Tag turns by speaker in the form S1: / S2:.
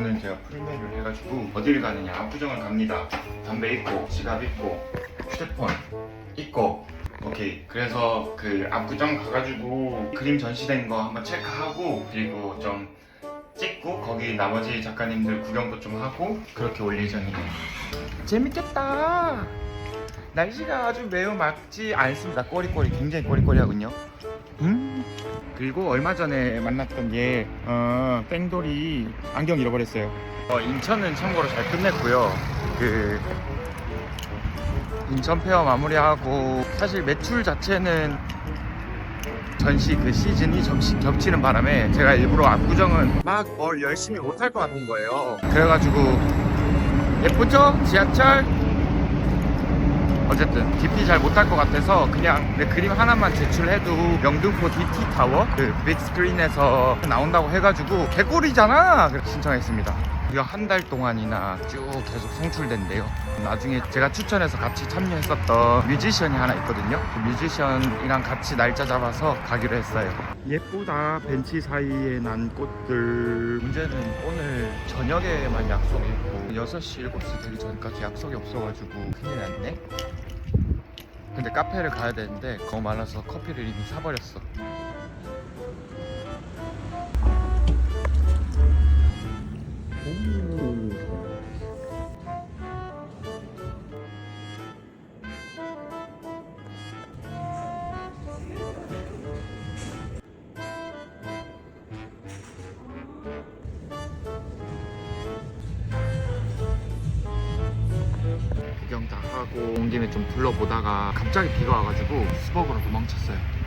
S1: 오늘 제가 풀메이를 해가지고 어디를 가느냐 압구정을 갑니다. 담배 있고 지갑 있고 휴대폰 있고 오케이. 그래서 그 압구정 가가지고 그림 전시된 거 한번 체크하고 그리고 좀 찍고 거기 나머지 작가님들 구경도 좀 하고 그렇게 올 예정이에요. 재밌겠다. 날씨가 아주 매우 맑지 않습니다. 꼬리꼬리 굉장히 꼬리꼬리하군요 음 그리고 얼마 전에 만났던 얘 어, 뺑돌이 안경 잃어버렸어요. 어, 인천은 참고로 잘 끝냈고요. 그 인천 페어 마무리하고 사실 매출 자체는 전시 그 시즌이 접시, 겹치는 바람에 제가 일부러 압구정은 막 뭘 열심히 못할 것 같은 거예요. 그래가지고 예쁘죠? 지하철 어쨌든 깊이 잘 못할 것 같아서 그냥 내 그림 하나만 제출해도 영등포 DT 타워 그 빅스크린에서 나온다고 해가지고 개꿀이잖아! 그래서 신청했습니다. 이거 한달 동안이나 쭉 계속 송출된대요. 나중에 제가 추천해서 같이 참여했었던 뮤지션이 하나 있거든요. 그 뮤지션이랑 같이 날짜 잡아서 가기로 했어요. 예쁘다. 벤치 사이에 난 꽃들. 문제는 오늘 저녁에만 약속이 있고 6시 7시 되기 전까지 약속이 없어가지고 큰일 났네 근데 카페를 가야 되는데 거기 많아서 커피를 이미 사버렸어 구경 다 하고 온 김에 좀 둘러보다가 갑자기 비가 와가지고 수벅으로 도망쳤어요